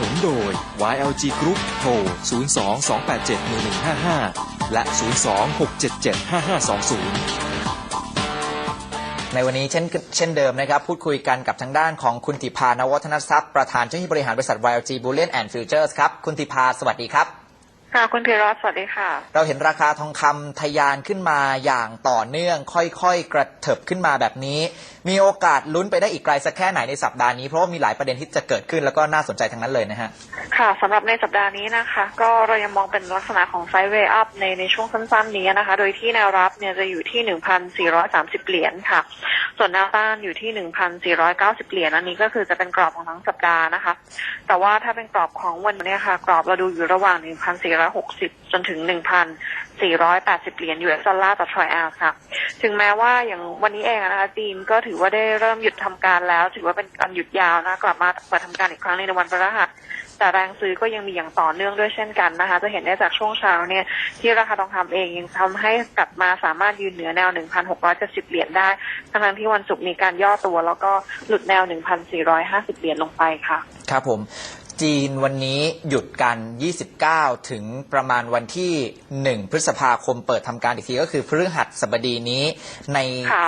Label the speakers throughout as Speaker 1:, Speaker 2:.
Speaker 1: นุนโดย YLG Group โทร 02-287-1155 และ 02-677-5520
Speaker 2: ในวันนี้เช่นเช่นเดิมนะครับ พูดคุยกันกับทางด้านของคุณติพานวัฒนทรัพย์ ประธานเจ้าหน้าที่บริหารบริษัท YLG Bullion and Futures ครับ คุณติพาสวัสดีครับ
Speaker 3: ค่ะคุณธีรสสวัสดีค่ะ
Speaker 2: เราเห็นราคาทองคำทะยานขึ้นมาอย่างต่อเนื่อง ค่อยๆ กระเถิบขึ้นมาแบบนี้ มีโอกาสลุ้นไปได้อีกไกลสักแค่ไหนในสัปดาห์นี้ เพราะว่ามีหลายประเด็นที่จะเกิดขึ้นแล้วก็น่าสนใจทั้งนั้นเลยนะฮะ
Speaker 3: ค่ะสำหรับในสัปดาห์นี้นะคะ ก็เรายังมองเป็นลักษณะของไซด์เวย์อัพในในช่วงสั้นๆ นี้นะคะ โดยที่แนวรับเนี่ยจะอยู่ที่ 1,430 เหรียญค่ะ ส่วนแนวต้านอยู่ที่ 1,490 เหรียญอันนี้ก็คือจะเป็นกรอบของทั้งสัปดาห์นะคะ แต่ว่าถ้าเป็นกรอบของวันนี้ค่ะ กรอบเราดูอยู่ระหว่าง1,460 จนถึง 1,480 เหรียญ US ดอลลาร์ต่อทรอยออนซ์ค่ะ ถึงแม้ว่าอย่างวันนี้เองนะคะจีนก็ถือว่าได้เริ่มหยุดทำการแล้ว ถือว่าเป็นการหยุดยาวนะกลับมาเปิดทำการอีกครั้งในวันพฤหัสแต่แรงซื้อก็ยังมีอย่างต่อเนื่องด้วยเช่นกันนะคะ จะเห็นได้จากช่วงเช้าเนี่ยที่ราคาทองคำเองยังทำให้กลับมาสามารถยืนเหนือแนว 1,670 เหรียญได้ ทั้งที่วันศุกร์มีการย่อตัว แล้วก็หลุดแนว 1,450 เหรียญลงไปค่ะ
Speaker 2: ครับผม จีนวันนี้หยุดกัน 29 ถึงประมาณวันที่ 1 พฤษภาคมเปิดทำการอีกทีก็คือพฤหัสบดีนี้ ใน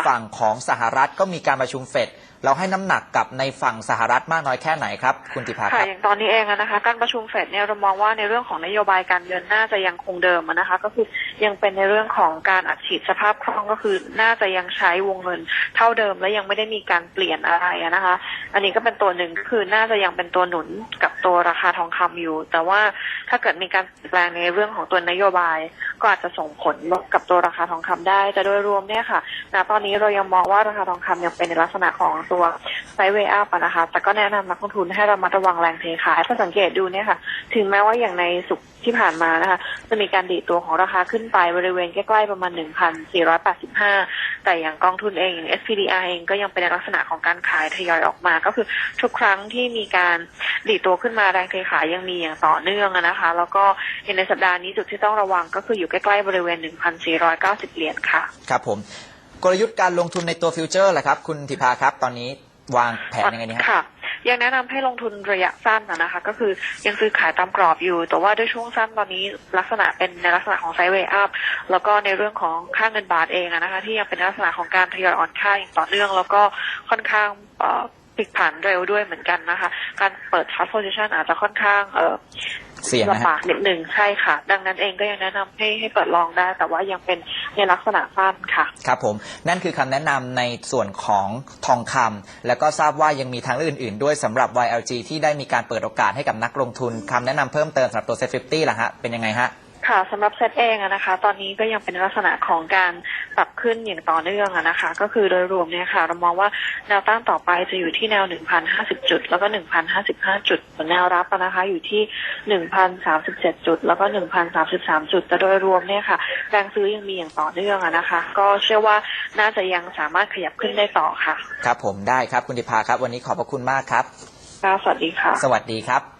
Speaker 2: ฝั่งของสหรัฐก็มีการประชุมเฟดเราให้น้ำหนักกับในฝั่งสหรัฐมากน้อยแค่ไหนครับ คุณติภาค่ะรับ
Speaker 3: อย่างตอนนี้เองนะคะ การประชุมเฟดเนี่ยเรามองว่าในเรื่องของนโยบายการเงินน่าจะยังคงเดิมนะคะ ก็คือยังเป็นในเรื่องของการอัดฉีดสภาพคล่องก็คือน่าจะยังใช้วงเงินเท่าเดิมและยังไม่ได้มีการเปลี่ยนอะไรนะคะ อันนี้ก็เป็นตัวหนึ่งก็คือน่าจะยังเป็นตัวหนุนกับตัวราคาทองคำอยู่ แต่ว่า ถ้าเกิดมีการเปลี่ยนแปลงในเรื่องของตัวนโยบาย ก็อาจจะส่งผลลกับตัวราคาทองคำได้แต่โดยรวมเนี่ยค่ะณตอนนี้เรายังมองว่าราคาทองคำยังเป็นในลักษณะของตัวไซเวย์อัพนะคะแต่ก็แนะนำนักลงทุนให้ระมัดระวังแรงเทขายถ้าสังเกตดูเนี่ยค่ะ ถึงแม้ว่าอย่างในสุกที่ผ่านมานะคะ จะมีการดีตัวของราคาขึ้นไปบริเวณใกล้ๆประมาณ 1,485 แต่อย่างกองทุนเอง SPDR เองก็ยังเป็นในลักษณะของการขายทยอยออกมา ก็คือทุกครั้งที่มีการดีตัวขึ้นมาแรงเทขายยังมีอย่างต่อเนื่องอะนะคะ แล้วก็ในสัปดาห์นี้จุดที่ต้องระวังก็คืออยู่ใกล้ๆบริเวณ 1,490 เหรียญค่ะ
Speaker 2: ครับผม กลยุทธ์การลงทุนในตัวฟิวเจอร์แหละครับ คุณติภาครับ ตอนนี้วางแผนยังไงดีฮะ
Speaker 3: ค่ะยังแนะนำให้ลงทุนระยะสั้นนะนะคะ ก็คือยังซื้อขายตามกรอบอยู่ แต่ว่าด้วยช่วงสั้นตอนนี้ลักษณะเป็นในลักษณะของไซด์เวย์อัพแล้วก็ในเรื่องของค่าเงินบาทเองอะนะคะ ที่ยังเป็นลักษณะของการทยอยอ่อนค่าอย่างต่อเนื่อง แล้วก็ค่อนข้างเอ่อพลิกผันเร็วด้วยเหมือนกันนะคะ การเปิดช็อตโพซิชันอาจจะค่อนข้างเอ่อ
Speaker 2: เสี่ยงนะ
Speaker 3: ลำ
Speaker 2: ฮะ
Speaker 3: บากนิดหนึ่งใช่ค่ะ ดังนั้นเองก็ยังแนะนำให้ให้เปิดลองได้ แต่ว่ายังเป็นในลักษณะสั้นค่ะ
Speaker 2: ครับผม นั่นคือคำแนะนำในส่วนของทองคำแล้วก็ทราบว่ายังมีทางเลือกอื่น ๆ ด้วยสำหรับ YLG ที่ได้มีการเปิดโอกาสให้กับนักลงทุนคำแนะนำเพิ่มเติมสำหรับตัว Set 50ล่ะฮะเป็นยังไงฮะ
Speaker 3: ค่ะสำหรับเซตเองอะนะคะ ตอนนี้ก็ยังเป็นลักษณะของการปรับขึ้นอย่างต่อเนื่องอะนะคะ ก็คือโดยรวมเนี่ยค่ะ เรามองว่าแนวต้านต่อไปจะอยู่ที่แนว 1,050 จุด แล้วก็ 1,055 จุดส่วนแนวรับอะนะคะ อยู่ที่ 1,037 จุด แล้วก็ 1,033 จุด แต่โดยรวมเนี่ยค่ะแรงซื้อยังมีอย่างต่อเนื่องอะนะคะ ก็เชื่อว่าน่าจะยังสามารถขยับขึ้นได้ต่อค่ะ
Speaker 2: ครับผมได้ครับคุณติภาครับ วันนี้ขอบพระคุณมากครับ
Speaker 3: ค่ะสวัสดีค่ะ
Speaker 2: สวัสดีครับ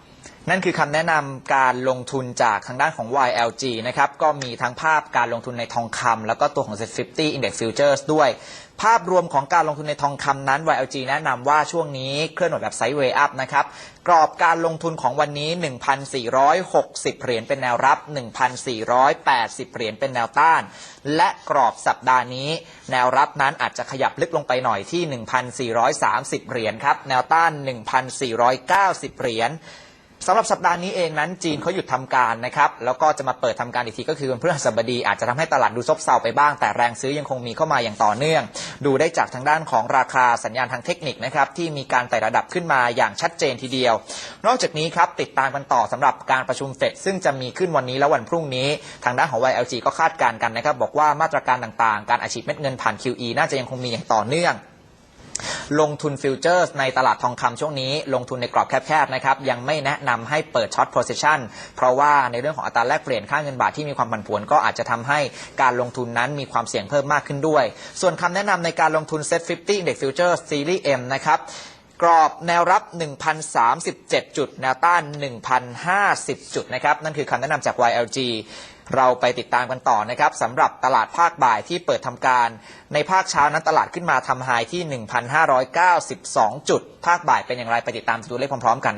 Speaker 2: นั่นคือคำแนะนำการลงทุนจากทางด้านของ YLG นะครับ ก็มีทั้งภาพการลงทุนในทองคำแล้วก็ตัวของ Set 50 Index Futures ด้วย ภาพรวมของการลงทุนในทองคำนั้น YLG แนะนำว่าช่วงนี้เคลื่อนไหวแบบไซด์เวย์อัพนะครับ กรอบการลงทุนของวันนี้ 1,460 เหรียญเป็นแนวรับ 1,480 เหรียญเป็นแนวต้าน และกรอบสัปดาห์นี้ แนวรับนั้นอาจจะขยับลึกลงไปหน่อยที่ 1,430 เหรียญครับ แนวต้าน 1,490 เหรียญ สำหรับสัปดาห์นี้เองนั้นจีนเขาหยุดทำการนะครับแล้วก็จะมาเปิดทำการอีกทีก็คือวันพฤหัสบดีอาจจะทำให้ตลาดดูซบเซาไปบ้าง แต่แรงซื้อยังคงมีเข้ามาอย่างต่อเนื่อง ดูได้จากทางด้านของราคาสัญญาณทางเทคนิคนะครับที่มีการไต่ระดับขึ้นมาอย่างชัดเจนทีเดียว นอกจากนี้ครับติดตามกันต่อสำหรับการประชุมเฟดซึ่งจะมีขึ้นวันนี้และวันพรุ่งนี้ ทางด้านของ YLG ก็คาดการณ์กันนะครับบอกว่ามาตรการต่างๆ การอัดฉีดเม็ดเงินผ่าน QE น่าจะยังคงมีอย่างต่อเนื่อง ลงทุนฟิวเจอร์สในตลาดทองคำช่วงนี้ ลงทุนในกรอบแคบๆนะครับยังไม่แนะนำให้เปิดช็อตโพซิชันเพราะว่าในเรื่องของอัตราแลกเปลี่ยนค่าเงินบาทที่มีความผันผวนก็อาจจะทำให้การลงทุนนั้นมีความเสี่ยงเพิ่มมากขึ้นด้วย ส่วนคำแนะนำในการลงทุน Set 50 Index Futures Series M นะครับกรอบแนวรับ 1,037 จุด แนวต้าน 1,050 จุดนะครับ นั่นคือคำแนะนำจาก YLG เราไปติดตามกันต่อนะครับสำหรับตลาดภาคบ่ายที่เปิดทำการ ในภาคเช้านั้นตลาดขึ้นมาทำไฮที่ 1,592 จุด ภาคบ่ายเป็นอย่างไรไปติดตามดูเลขพร้อมๆกัน